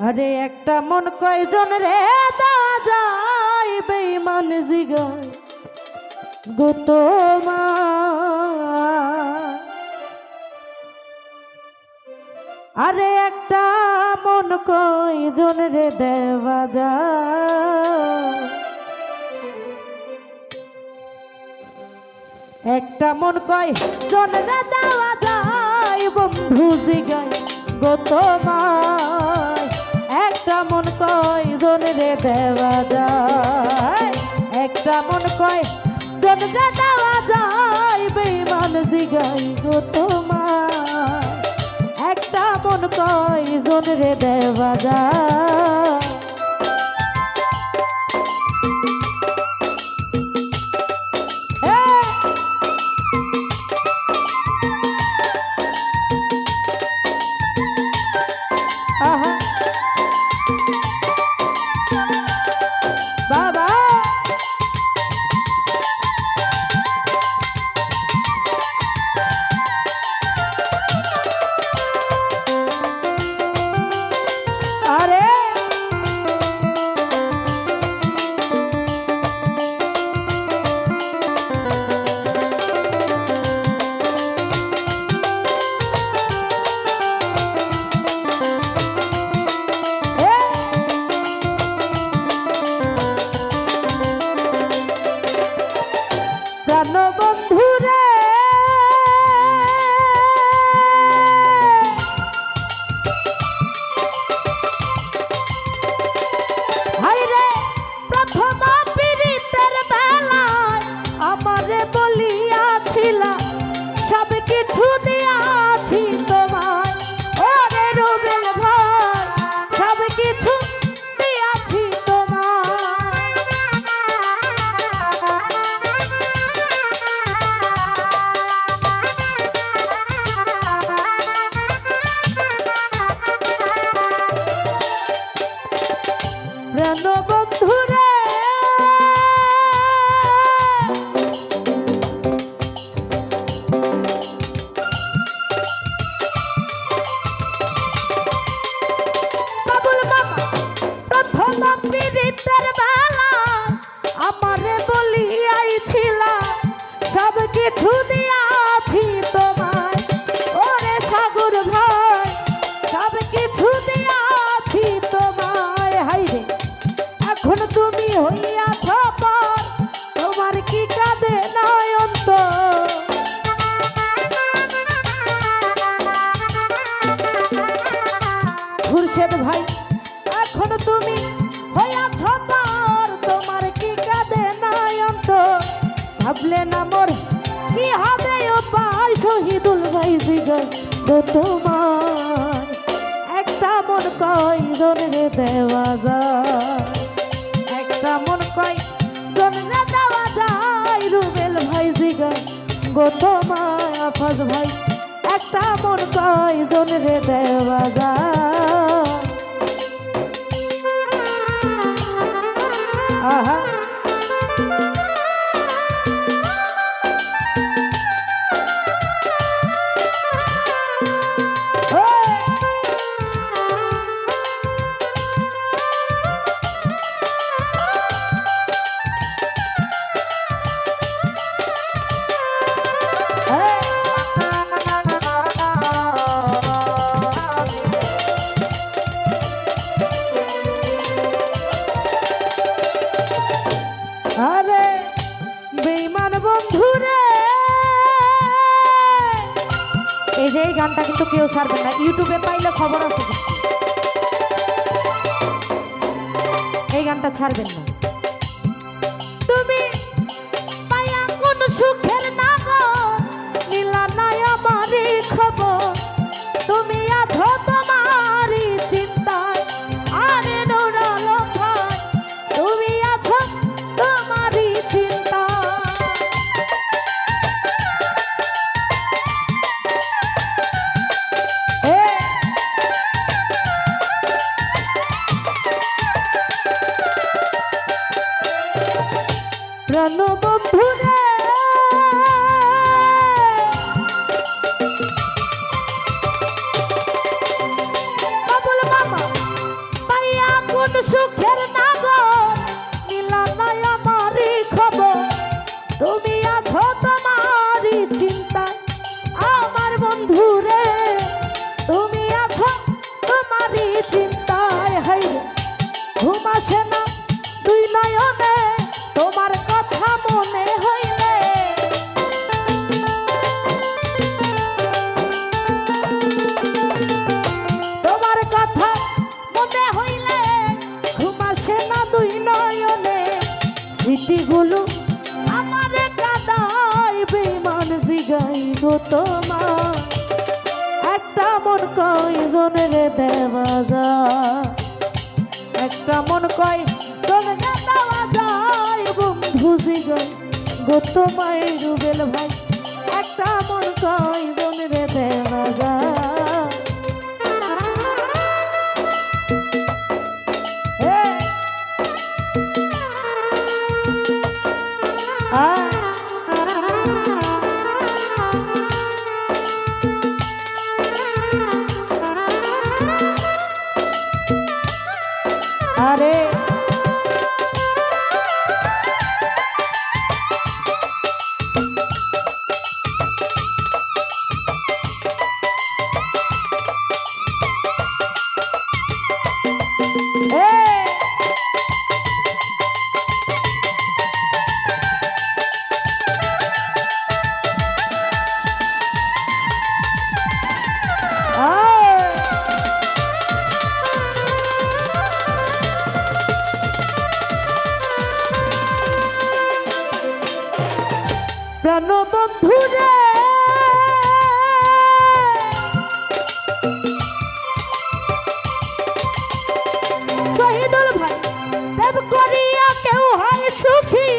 আরে একটা মন কয়জন রে যায় বেইমান জিগায়। গো তোমার। আরে একটা মন কয়জন রে দেওয়া যা একটা মন কয় জন রে দেওয়া যায় বন্ধু জিগায়। গো তোমায় একটা মন কয়, জন রে দেওয়া যায়। একটা মন কয়, জন রে দেওয়া যায় বেমান জিগাই গো তোমার। একটা মন কয়, জন রে দেওয়া যায়। প্রাণ বন্ধুরে তো তোমার একটা মন কয় জনরে দেওয়া যায়। একটা মন কয় জনরে দেওয়া যায়, রুবেল ভাই জিগায়, গো তোমায় আফাজ ভাই। একটা মন কয় জনরে দেওয়া যায়। গানটা কিন্তু কেউ ছাড়বে না। ইউটিউবে পাইলে খবর আছে। এই গানটা ছাড়বেন না। তুমি পায়া কোন খবর। তুমি আছো প্রাণ বন্ধুরে। তোমার? একটা মন কয় জনের দেওয়া মন কয় জনের দেওয়া যায় বন্ধু জিগাই গো তোমায় রুবেল ভাই। একটা মন কয় জনের দেওয়া যায় প্রাণ বন্ধুরে? শহীদুল ভাই দেব করিয়া কেউ হয় সুখী,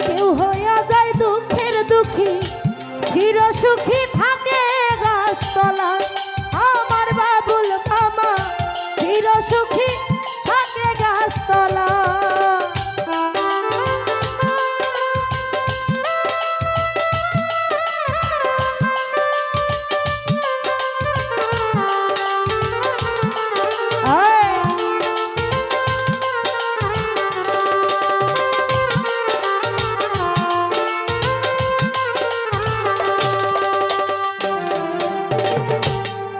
কেউ হইয়া যায় দুঃখের দুঃখী চির সুখী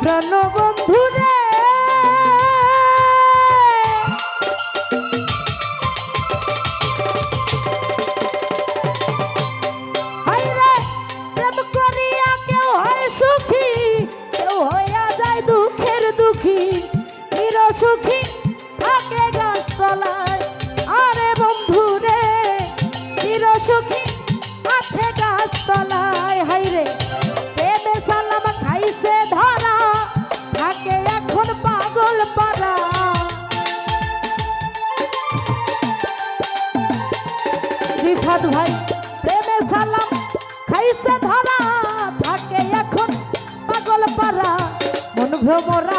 প্রাণবন্ধু রে সুখী কেউ হইয়া যায় দুঃখের সুখী রিফাত ভাই। প্রেমে সালাম খাইছে ধরা, থাকে এখন পাগল পারা মন ভ্রমরা,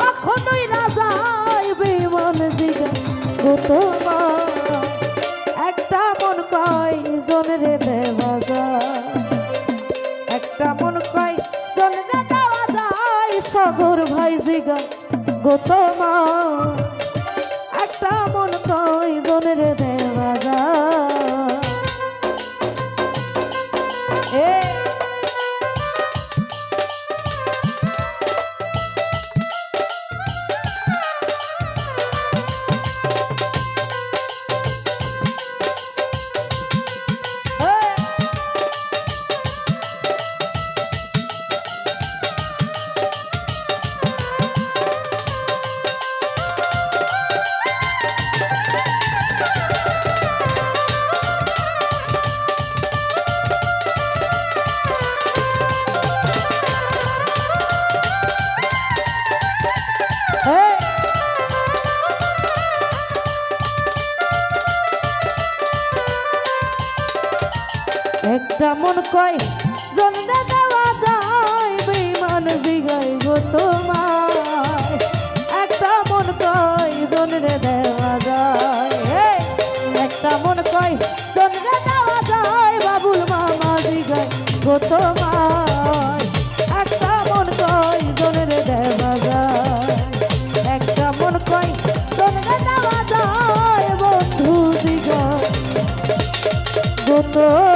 কখনোই না যায় বিমান দিকে তোমা একটা মন কয় জনরে দেওয়া একটা মন কয় জনরে দেওয়া যায় সাগর ভাই জিগা। গোতমা একটা মন কয় জনরে দেওয়া যায় বেমান জিগাই গো তোমার একটা মন কয় জনরে দেওয়া যায়! একটা মন কয় জনরে দেওয়া যায়, বাবুল মামা বিগাই গো তোমায়। একটা মন কয় জনরে দেওয়া যায়। একটা মন কয় জনরে দেওয়া যায়, বন্ধু জিগাই গো তোমায়।